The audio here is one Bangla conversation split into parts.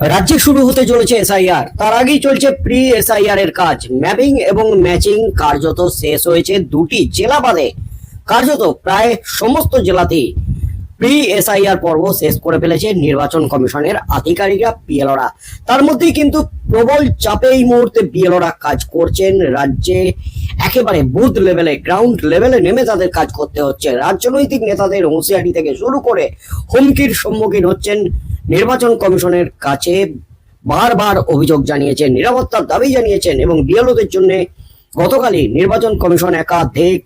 রাজ্যে শুরু হতে চলেছে এসআইআর তার আগেই চলছে প্রি এসআইআর এর কাজ। ম্যাপিং এবং ম্যাচিং কার্যত শেষ হয়েছে দুটি জেলা বাদে। কার্যত প্রায় সমস্ত জেলাতেই প্রি এসআইআর পর্ব শেষ করে ফেলেছে নির্বাচন কমিশনের আধিকারিকরা বিএলওরা তার মধ্যেই কিন্তু প্রবল চাপে এই মুহূর্তে বিএলওরা কাজ করছেন। রাজ্যে একেবারে বুথ লেভেলে গ্রাউন্ড লেভেলে নেমে তাদের কাজ করতে হচ্ছে। রাজনৈতিক নেতাদের হুঁশিয়ারি থেকে শুরু করে হুমকির সম্মুখীন হচ্ছেন নির্বাচন কমিশনের কাছে বারবার অভিযোগ জানিয়েছেন নিরাপত্তার দাবি জানিয়েছেন এবং বিএলওদের জন্য গতকালই নির্বাচন কমিশন একাধিক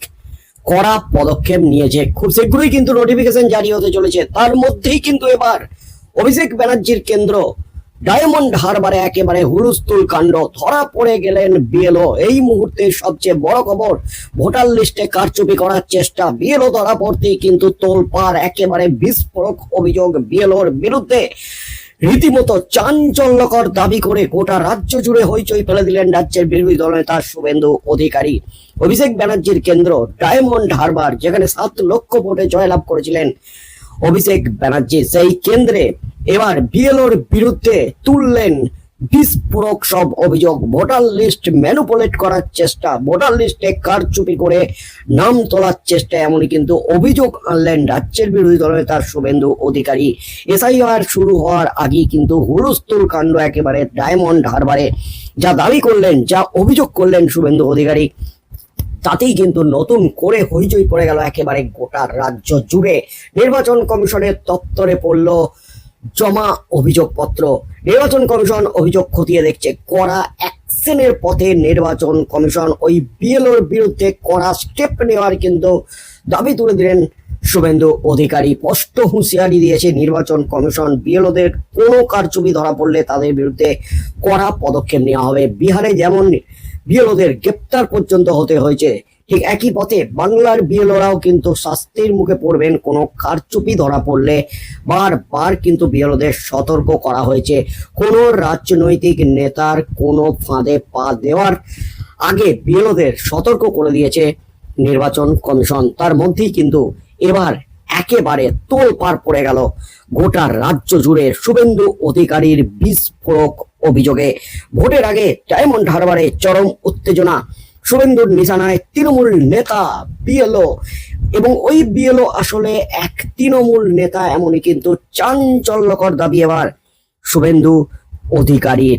কড়া পদক্ষেপ নিয়েছে। খুব শীঘ্রই কিন্তু নোটিফিকেশন জারি হতে চলেছে। তার মধ্যেই কিন্তু এবার অভিষেক ব্যানার্জির কেন্দ্র ডায়মন্ড হারবারে একেবারে হুলুস্থুল কাণ্ড, ধরা পড়ে গেলেন বিএলও। এই মুহূর্তে সবচেয়ে বড় খবর, ভোটার লিস্টে কারচুপি করার চেষ্টা। বিএলও ধরা পড়তেই কিন্তু তোলপাড়, একেবারে বিস্ফোরক অভিযোগ বিএলওর বিরুদ্ধে। রীতিমতো চাঞ্চল্যকর দাবি করে গোটা রাজ্য জুড়ে হইচই ফেলে দিলেন রাজ্যের বিরোধী দলনেতা শুভেন্দু অধিকারী। অভিষেক ব্যানার্জির কেন্দ্র ডায়মন্ড হারবার, যেখানে সাত লক্ষ ভোটে জয়লাভ করেছিলেন অভিষেক ব্যানার্জি সেই কেন্দ্রে এবার বিএলওর বিরুদ্ধে তুললেন বিস্ফোরক সব অভিযোগ। ভোটার লিস্ট ম্যানুপুলেট করার চেষ্টা, ভোটার লিস্টে কারচুপি করে নাম তোলার চেষ্টা, এমনই কিন্তু অভিযোগ আনলেন রাজ্যের বিরোধী দলনেতা শুভেন্দু অধিকারী। এসআইআর শুরু হওয়ার আগেই কিন্তু হুলস্থুল কাণ্ড একেবারে ডায়মন্ড হারবারে। যা দাবি করলেন, যা অভিযোগ করলেন শুভেন্দু অধিকারী। তাতেই কিন্তু নতুন করে হইচই পড়ে গেল একেবারে গোটা রাজ্য জুড়ে। নির্বাচন কমিশনের দপ্তরে পড়ল জমা অভিযোগপত্র। নির্বাচন কমিশন অভিযোগ খতিয়ে দেখছে, কড়া অ্যাকশনের পথে নির্বাচন কমিশন ওই বিএলওর বিরুদ্ধে কড়া স্টেপ নেওয়ার কিন্তু দাবি তুলে দিলেন শুভেন্দু অধিকারী। স্পষ্ট হুঁশিয়ারি দিয়েছে, নির্বাচন কমিশন বিএলওদের কোনো কারচুপি ধরা পড়লে তাদের বিরুদ্ধে কড়া পদক্ষেপ নেওয়া হবে। বিহারে যেমন বিএলওদের গ্রেপ্তার পর্যন্ত হতে হয়েছে। ঠিক একই পথে বাংলার বিএলওরাও কিন্তু শাস্তির মুখে পড়বেন, কোনো কারচুপি ধরা পড়লে বারবার কিন্তু বিএলওদের সতর্ক করা হয়েছে। কোনো রাজনৈতিক নেতার কোনো ফাঁদে পা দেওয়ার আগে বিএলওদের সতর্ক করে দিয়েছে নির্বাচন কমিশন। তার মধ্যেই কিন্তু এবার একেবারে তোল পার পড়ে গেল। গোটা রাজ্য জুড়ে শুভেন্দু অধিকারীর বিস্ফোরক অভিযোগে ভোটের আগে ডায়মন্ড হারবারে চরম উত্তেজনা। শুভেন্দুর নিশানায় তৃণমূল নেতা বিএলও এবং ওই বিএলও আসলে এক তৃণমূল নেতা এমনই কিন্তু চাঞ্চল্যকর দাবি এবার। শুভেন্দু অধিকারীর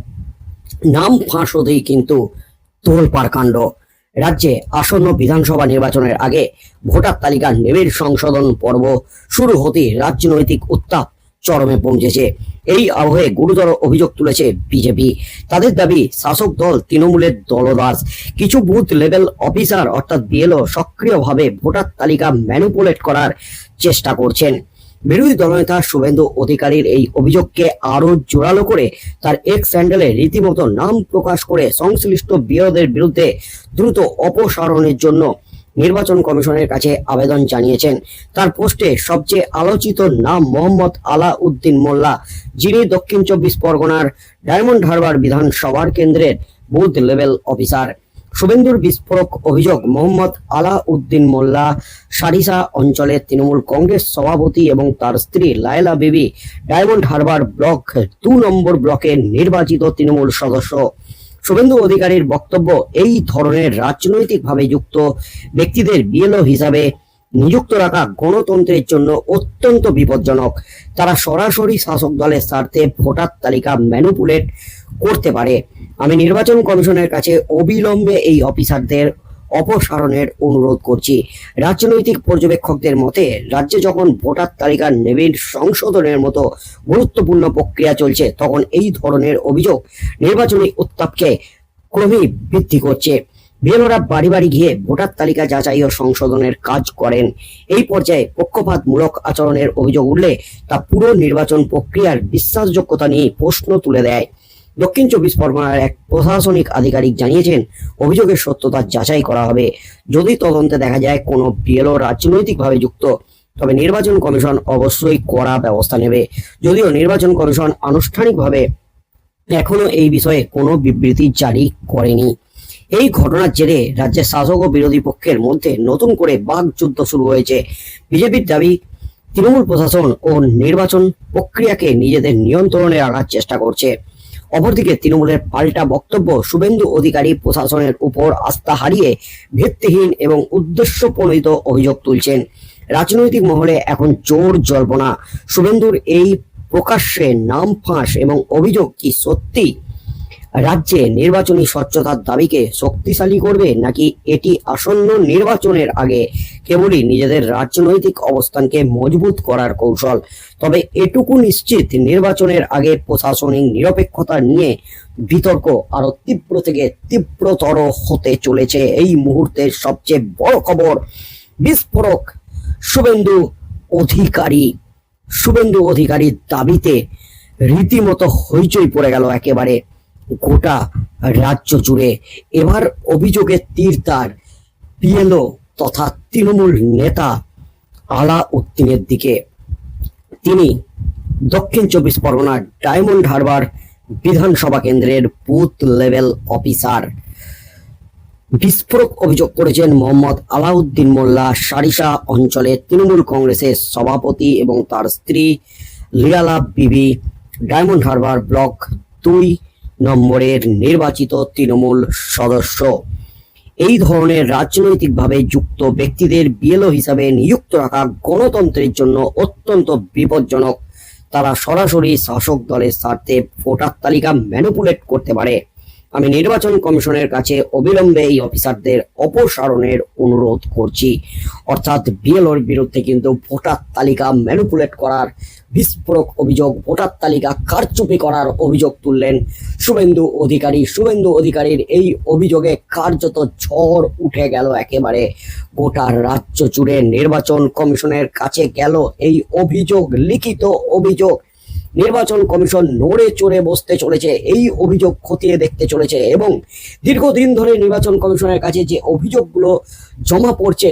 নাম ফাঁস হতেই কিন্তু তোলপাড় কাণ্ড। রাজ্যে আসন্ন বিধানসভা নির্বাচনের আগে ভোটার তালিকা নেবের সংশোধন পর্ব শুরু হতে রাজনৈতিক উত্তাপ চরমে পৌঁছেছে। এই আবহে গুরুতর অভিযোগ তুলেছে বিজেপি। তাদের দাবি, শাসক দল তৃণমূলের দলদাস। কিছু বুথ লেভেল অফিসার, অর্থাৎ বিএলও সক্রিয়ভাবে ভোটার তালিকা ম্যানিপুলেট করার চেষ্টা করছেন। বিরোধী দলনেতা শুভেন্দু অধিকারীর এই অভিযোগকে আরও জোরালো করে তার এক্স স্যান্ডেলে রীতিমতো নাম প্রকাশ করে সংশ্লিষ্ট বিরোধের বিরুদ্ধে দ্রুত অপসারণের জন্য নির্বাচন কমিশনের কাছে আবেদন জানিয়েছেন। তার পোস্টে সবচেয়ে আলোচিত নাম মোহাম্মদ আলা উদ্দিন মোল্লা, যিনি দক্ষিণ চব্বিশ পরগনার ডায়মন্ড হারবার বিধানসভার কেন্দ্রের বুথ লেভেল অফিসার। শুভেন্দুর বিস্ফোরক অভিযোগ, মোহাম্মদ আলা উদ্দিন মোল্লা সারিসা অঞ্চলের তৃণমূল কংগ্রেস সভাপতি এবং তার স্ত্রী লায়লা বিবি ডায়মন্ড হারবার ব্লক দু নম্বর ব্লকের নির্বাচিত তৃণমূল সদস্য। শুভেন্দু অধিকারীর বক্তব্য এই ধরনের রাজনৈতিকভাবে যুক্ত ব্যক্তিদের বিএলও হিসাবে নিযুক্ত রাখা গণতন্ত্রের জন্য অত্যন্ত বিপজ্জনক। তারা সরাসরি শাসক দলের স্বার্থে ভোটার তালিকা ম্যানুপুলেট করতে পারে। আমি নির্বাচন কমিশনের কাছে অবিলম্বে এই অফিসারদের অপসারণের অনুরোধ করছি। রাজনৈতিক পর্যবেক্ষকদের মতে, রাজ্যে যখন ভোটার তালিকা নেবেন সংশোধনের মতো গুরুত্বপূর্ণ প্রক্রিয়া চলছে, তখন এই ধরনের অভিযোগ নির্বাচনী উত্তাপকে ক্রমেই বৃদ্ধি করছে। বিএলওরা বাড়ি বাড়ি গিয়ে ভোটার তালিকা যাচাই ও সংশোধনের কাজ করেন। এই পর্যায়ে পক্ষপাতমূলক আচরণের অভিযোগ উঠলে তা পুরো নির্বাচন প্রক্রিয়ার বিশ্বাসযোগ্যতা নিয়ে প্রশ্ন তুলে দেয়। দক্ষিণ চব্বিশ পরগনার এক প্রশাসনিক আধিকারিক জানিয়েছেন, অভিযোগের সত্যতা যাচাই করা হবে। যদি তদন্তে দেখা যায় কোনো বিএলও রাজনৈতিকভাবে যুক্ত, তবে নির্বাচন কমিশন অবশ্যই কড়া ব্যবস্থা নেবে। যদিও নির্বাচন কমিশন আনুষ্ঠানিকভাবে এখনও এই বিষয়ে কোনো বিবৃতি জারি করেনি। এই ঘটনার জেরে রাজ্যের শাসক ও বিরোধী পক্ষের মধ্যে নতুন করে বাক যুদ্ধ শুরু হয়েছে। বিজেপির দাবি, তৃণমূল প্রশাসন ও নির্বাচন প্রক্রিয়াকে নিজেদের নিয়ন্ত্রণে রাখার চেষ্টা করছে। অপরদিকে তৃণমূলের পাল্টা বক্তব্য শুভেন্দু অধিকারী প্রশাসনের উপর আস্থা হারিয়ে ভিত্তিহীন এবং উদ্দেশ্য প্রণীত অভিযোগ তুলছেন। রাজনৈতিক মহলে এখন জোর জল্পনা। শুভেন্দুর এই প্রকাশ্যে নাম ফাঁস এবং অভিযোগ কি সত্যি? রাজ্যে নির্বাচনী স্বচ্ছতার দাবিকে শক্তিশালী করবে নাকি এটি আসন্ন নির্বাচনের আগে কেবলই নিজেদের রাজনৈতিক অবস্থানকে মজবুত করার কৌশল? তবে এটুকু নিশ্চিত, নির্বাচনের আগে প্রশাসনিক নিরপেক্ষতা নিয়ে বিতর্ক আরও তীব্র থেকে তীব্রতর হতে চলেছে। এই মুহূর্তের সবচেয়ে বড় খবর, বিস্ফোরক শুভেন্দু অধিকারী। শুভেন্দু অধিকারীর দাবিতে রীতিমতো হইচই পড়ে গেল একেবারে। গোটা রাজ্য জুড়ে এবার অভিযোগের তীর তার পিএলও তথা তৃণমূল নেতা আলা উদ্দিনের দিকে। তিনি দক্ষিণ চব্বিশ পরগনার ডায়মন্ড হারবার বিধানসভা কেন্দ্রের বুথ লেভেল অফিসার। বিস্ফোরক অভিযোগ করেছেন মোহাম্মদ আলাউদ্দিন মোল্লা সারিসা অঞ্চলে তৃণমূল কংগ্রেসের সভাপতি এবং তার স্ত্রী লিয়ালা বিবি ডায়মন্ড হারবার ব্লক দুই নম্বরের নির্বাচিত তৃণমূল সদস্য। এই ধরনের রাজনৈতিকভাবে যুক্ত ব্যক্তিদের বিএলও হিসাবে নিযুক্ত রাখা গণতন্ত্রের জন্য অত্যন্ত বিপজ্জনক। তারা সরাসরি শাসক দলের স্বার্থে ভোটার তালিকা ম্যানুপুলেট করতে পারে। আমি নির্বাচন কমিশনের কাছে অবিলম্বে এই অফিসারদের অপসারণের অনুরোধ করছি। অর্থাৎ বিএলওর বিরুদ্ধে কিন্তু ভোটার তালিকা ম্যানিপুলেট করার বিস্ফোরক অভিযোগ, ভোটার তালিকা কারচুপি করার অভিযোগ তুললেন শুভেন্দু অধিকারী। শুভেন্দু অধিকারীর এই অভিযোগে কার্যত ঝড় উঠে গেল একেবারে। গোটা রাজ্য জুড়ে নির্বাচন কমিশনের কাছে গেল এই অভিযোগ, লিখিত অভিযোগ। নির্বাচন কমিশন নড়ে চড়ে বসতে চলেছে, এই অভিযোগ খতিয়ে দেখতে চলেছে এবং দীর্ঘদিন ধরে নির্বাচন কমিশনের কাছে যে অভিযোগগুলো জমা পড়ছে,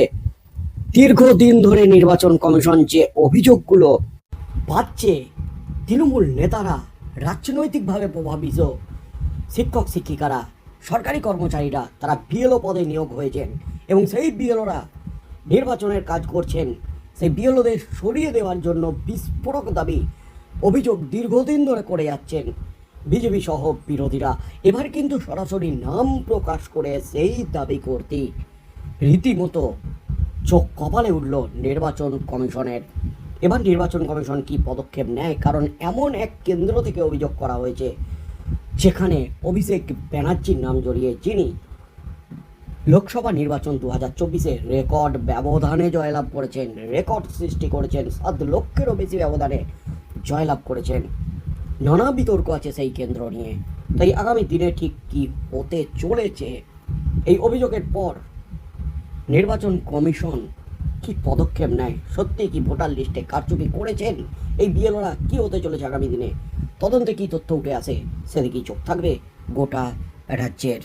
দীর্ঘদিন ধরে নির্বাচন কমিশন যে অভিযোগগুলো পাচ্ছে, তৃণমূল নেতারা রাজনৈতিকভাবে প্রভাবিত, শিক্ষক, শিক্ষিকারা, সরকারি কর্মচারীরা, তারা বিএলও পদে নিয়োগ হয়েছেন এবং সেই বিএলওরা নির্বাচনের কাজ করছেন। সেই বিএলওদের সরিয়ে দেওয়ার জন্য বিস্ফোরক দাবি অভিযোগ দীর্ঘদিন ধরে করে যাচ্ছেন বিজেপি সহ বিরোধীরা। এবার কিন্তু সরাসরি নাম প্রকাশ করে সেই দাবি করতে রীতিমতো চোখ কপালে উঠল নির্বাচন কমিশনের। এবার নির্বাচন কমিশন কি পদক্ষেপ নেয়? কারণ এমন এক কেন্দ্র থেকে অভিযোগ করা হয়েছে, যেখানে অভিষেক ব্যানার্জির নাম জড়িয়ে যিনি লোকসভা নির্বাচন দু হাজার চব্বিশে রেকর্ড ব্যবধানে জয়লাভ করেছেন, রেকর্ড সৃষ্টি করেছেন, সাত লক্ষেরও বেশি ব্যবধানে জয়লাভ করেছেন। নানা বিতর্ক আছে সেই কেন্দ্র নিয়ে। তাই আগামী দিনে ঠিক কি হতে চলেছে, এই অভিযোগের পর নির্বাচন কমিশন কি পদক্ষেপ নেয় সত্যি কি ভোটার লিস্টে কারচুপি করেছেন, এই বিএলওরা কি হতে চলেছে আগামী দিনে? তদন্তে কি তথ্য উঠে আসে, সেদিকেই চোখ থাকবে গোটা রাজ্যের।